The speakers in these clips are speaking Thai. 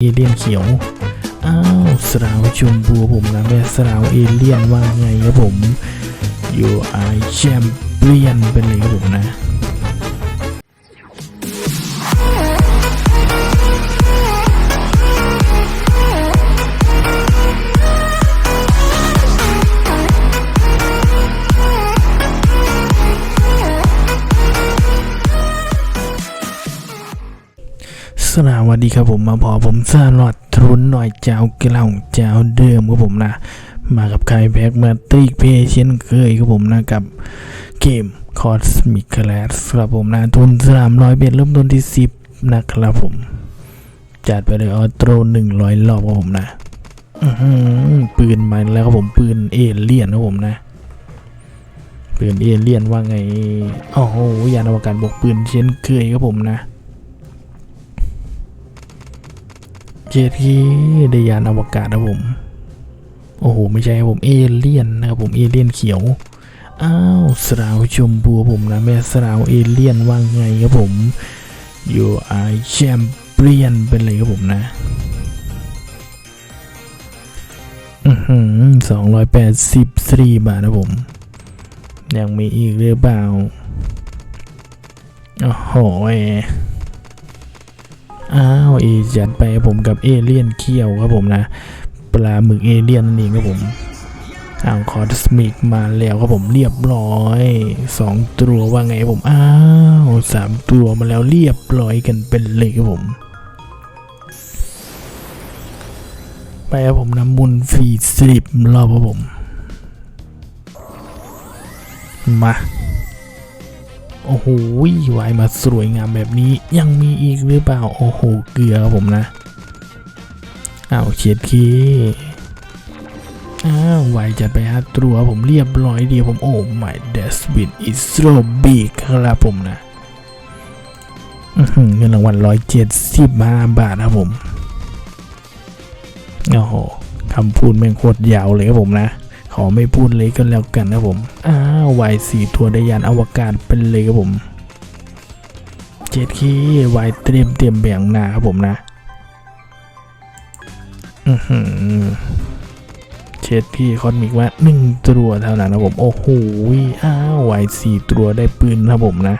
เอเลี่ยนเขียว อ้าวสราวชมพูผมนะแม่สราวเอเลี่ยนว่าไงครับผมอยู่ไอแชมเปี้ยนเป็นเลยครับผมนะ สวัสดีครับผมมาพอผมสลอดทรุนหน่อยเจ้าเกล่าเจ้าเดิมครับผมนะมากับใครแบ็กมาติกเพเช่นเคยครับผมนะกับเกมคอสมิคลาสครับผมนะทุนสามร้อยเบ็ดเริ่มต้นที่สิบนะครับผม จัดไปเลยออโตรหนึ่งร้อยรอบครับผมนะอปืนมาแล้วครับผมปืนเอเลี่ยนครับผมนะปืนเอเลี่ยนว่าไงโอ้โหยานอวกาศบวกปืนเช่นเคยครับผมนะ เจ็ดที่ไดยานอวกาศนะผม โอ้โห ไม่ใช่ผมเอเลี่ยนนะครับผมเอเลี่ยนเขียว อ้าวสราวชมพูผมนะแม่สราวเอเลี่ยนว่าไงครับผมอยู่ไอแชมเปี้ยนเป็นเลยครับผมนะอือหือสองร้อยแปดสิบสี่บาทนะผม ยังมีอีกหรือเปล่า โอ้โห อ้าวเอจัดไปผมกับเอเลี่ยนเขี้ยวครับผมนะปลาหมึกเอเลี่ยนนั่นเองครับผมอ่างคอสมิกมาแล้วครับผมเรียบร้อยสองตัวว่าไงผมอ้าวสามตัวมาแล้วเรียบร้อยกันเป็นเลยครับผมไปครับผมน้ำมุนฟรีสิบรอบครับผม มา โอ้โหวายมาสวยงามแบบนี้ยังมีอีกหรือเปล่า โอ้โห เกลือครับผมนะ อ้าวเฉียดคีอ้าววายจัดไปฮะตัวผมเรียบร้อยเดียวผมโอ้ my dustbin is so big ครับผมนะเงินรางวัลร้อยเจ็ดสิบห้าบาทครับผม โอ้โหคำพูดแม่งโคตรยาวเลยครับผมนะ อไม่พูดเลยก็แล้วกันนะผม อ้าววายสี่ตัวได้ยานอวกาศเป็นเลยครับผมเจ็ดคีวายเตรียมเตรียมแบ่งหนาครับผมนะอือหือเจ็ดคีคอนมิกว่าหนึ่งตัวเท่านั้นนะผม โอ้โหอ้าววายสี่ตัวได้ปืนนะผมนะ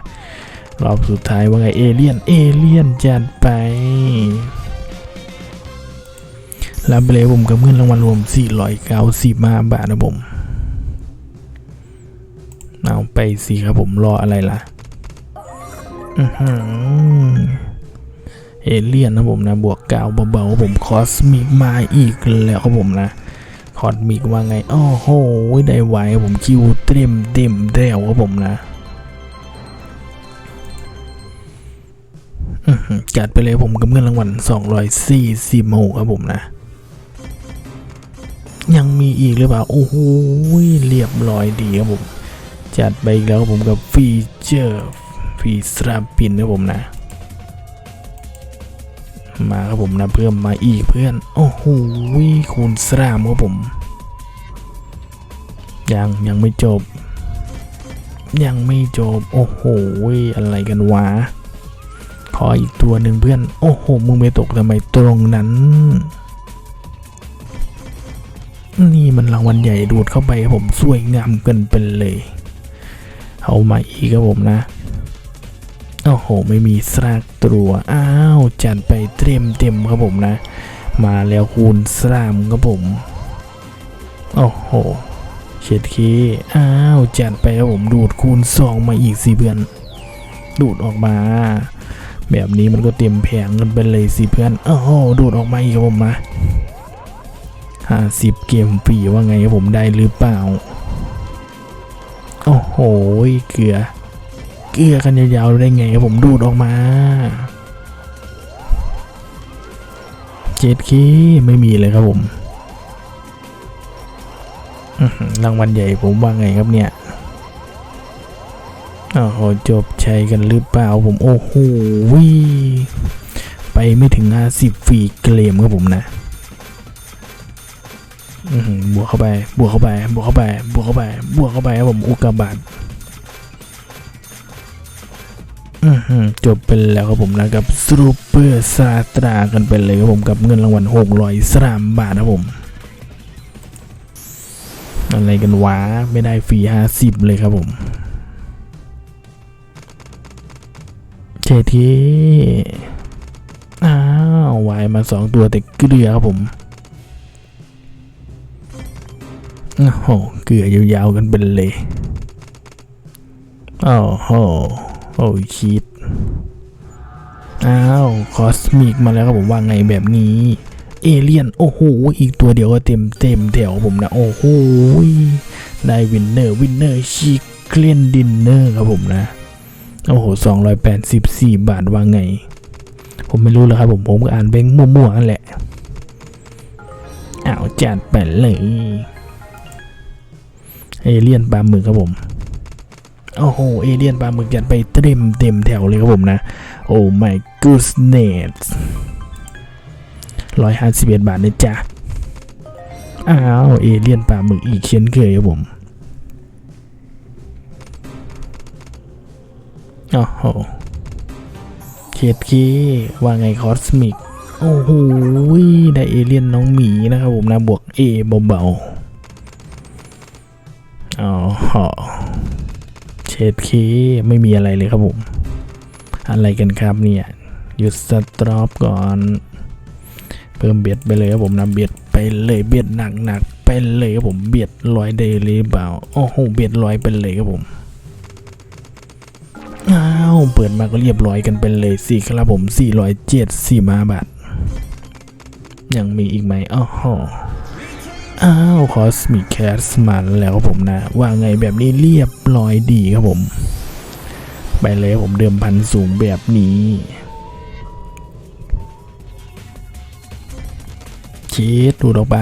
รอบสุดท้ายว่าไงเอเลี่ยน เอเลี่ยนจัดไป รับไปเลยผมกับเงินรางวัลรวม495บาทนะผมเอาไปสิครับผมรออะไรล่ะเอเลี่ยนนะผมนะ บวกกาวเบาๆผมคอสมิกมาอีกแล้วครับผมนะคอสมิกว่าไงโอ้โหได้ไวผมคิวเตรียมเต็มแล้วครับผมนะจัดไปเลยผมกับเงินรางวัล240โมครับผมนะ ยังมีอีกหรือเปล่า โอ้โหเรียบร้อยดีครับผม จัดไปอีกแล้วผมกับฟีเจอร์ฟีสตราปินนะผมนะ มาครับผมนะเพิ่มมาอีกเพื่อน โอ้โหคูณสรามครับผม ยังยังไม่จบ ยังไม่จบ โอ้โหอะไรกันวะขออีกตัวหนึ่งเพื่อน โอ้โห มึงไปตกทำไมตรงนั้น นี่มันรางวัลใหญ่ดูดเข้าไปครับผมสวยงามเกินเป็นเลย เอามาอีกครับผมนะ โอ้โห ไม่มีซากตัวอ้าวจัดไปเตรียมเต็มครับผมนะ มาแล้วคูณสลามครับผม โอ้โหเช็ดเคอ้าวจัดไปครับผมดูดคูณสองมาอีกสิเพื่อน ดูดออกมา แบบนี้มันก็เต็มแผงกันไปเลยสิเพื่อนโอ้โหดูดออกมาอีกครับผมนะ ห้าสิบเกมฟรีว่าไงผมได้หรือเปล่า โอ้โห เกลือ เกลือกันยาวๆได้ไงผมดูดออกมาเจ็ดคีไม่มีเลยครับผมรางวัลใหญ่ผมว่าไงครับเนี่ยโอ้โหจบชัยกันหรือเปล่าผมโอ้โหไปไม่ถึงห้าสิบฟรีเกมครับผมนะ บวกเข้าไป บวกเข้าไป บวกเข้าไป บวกเข้าไป บวกเข้าไปครับผมอุกกาบาตจบไปแล้วครับผมนะกับซูเปอร์ซาตรากันไปเลยครับผมกับเงินรางวัล600สามบาทนะครับผม อะไรกันวะ ไม่ได้ฟรี50เลยครับผมเจทีอ้าววายมาสองตัวแต่เกลือครับผม โอ้โห เกลือยาวๆกันเป็นเลยโอ้โห โอ้ยคิดอ้าว คอสมิกมาแล้วครับผมว่าไงแบบนี้ เอเลี่ยน โอ้โห อีกตัวเดียวก็เต็มเต็มแถวผมนะ โอ้โห ได้วินเนอร์ วินเนอร์ชิคเกลียนดินเนอร์ครับผมนะ โอ้โหสองร้อยแปดสิบสี่บาทว่าไง ผมไม่รู้แล้วครับผม ผมก็อ่านเบงมั่วๆนั่นแหละอ้าวจัดไปเลย เอเลียนปลาหมึกครับผมโอ้โหเอเลียนปลาหมึกจัดไปเต็มเต็มแถวเลยครับผมนะ โอ้ my goodness ร้อยห้าสิบเอ็ดบาทนะจ๊ะอ้าวเอเลียนปลาหมึกอีกเช่นเคยครับผมโอ้โหเคดเคว่าไงคอสมิก โอ้โหได้เอเลียนน้องหมีนะครับผมนะบวกเอเบาๆ อ๋อเชดเคไม่มีอะไรเลยครับผม อะไรกันครับเนี่ย หยุดสต็อปก่อน เพิ่มเบียดไปเลยครับผมนะเบียดไปเลยเบียดหนักหนักไปเลยครับผมเบียดร้อยเดลิเปล่าโอ้โหเบียดร้อยไปเลยครับผมอ้าวเปิดมาก็เรียบร้อยกันไปเลยสิครับผม407 4มาบาทยังมีอีกไหมอ้าว อ้าวคอสมิแคสมาแล้วครับผมนะ ว่าไงแบบนี้เรียบร้อยดีครับผม ไปเลยครับผมเดิมพันสูงแบบนี้ชีดดูดอกไป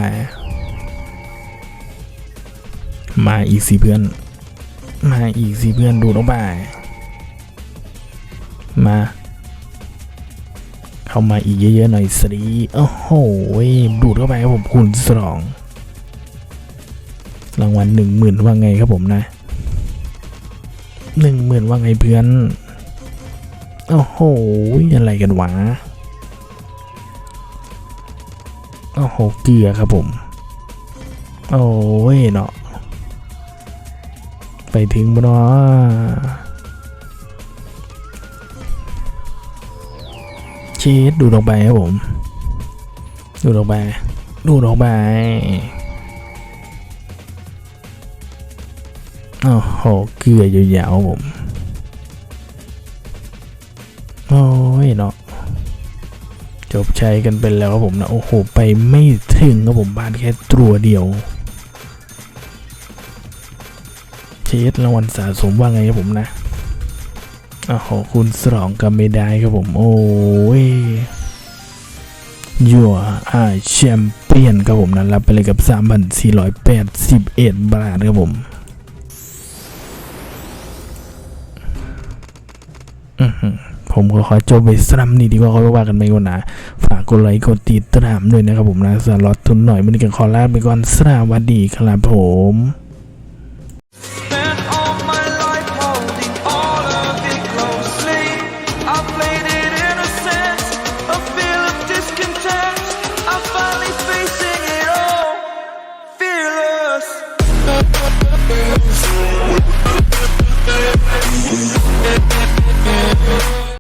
มาอีกสิเพื่อน มาอีกสิเพื่อนดูดอกไปมา เข้ามาอีกเยอะๆหน่อยสิโอ้โหดูดเข้าไปครับผมคูณสอง รางวัลหนึ่งหมื่นว่าไงครับผมนะหนึ่งหมื่นว่าไงเพื่อน โอ้โห อะไรกันวะ โอ้โห เกลือครับผม โอ้ยเนาะ ไปถึงบ่เนาะเชดดูดออกไปครับผม ดูดออกไป ดูดออกไป โอ้โหเกลือยาวๆครับผม โอ้ยเนาะจบใช้กันไปแล้วครับผมนะ โอ้โห ไปไม่ถึงครับผมบ้านแค่ตัวเดียวเชสรางวัลสะสมว่าไงครับผมนะโอ้โหคุณสองก็ไม่ได้ครับผม โอ้ยยัวอาแชมเปี้ยนครับผมนะรับไปเลยกับ 3,481 บาทครับผม ผมก็ขอจบไปสลัมนี่ดีกว่าเขาว่ากันไปก่อนนะ ฝากกดไลค์กดติดตามด้วยนะครับผมนะสล็อตทุนหน่อยมันกันขอลาไปก่อนสวัสดีครับผม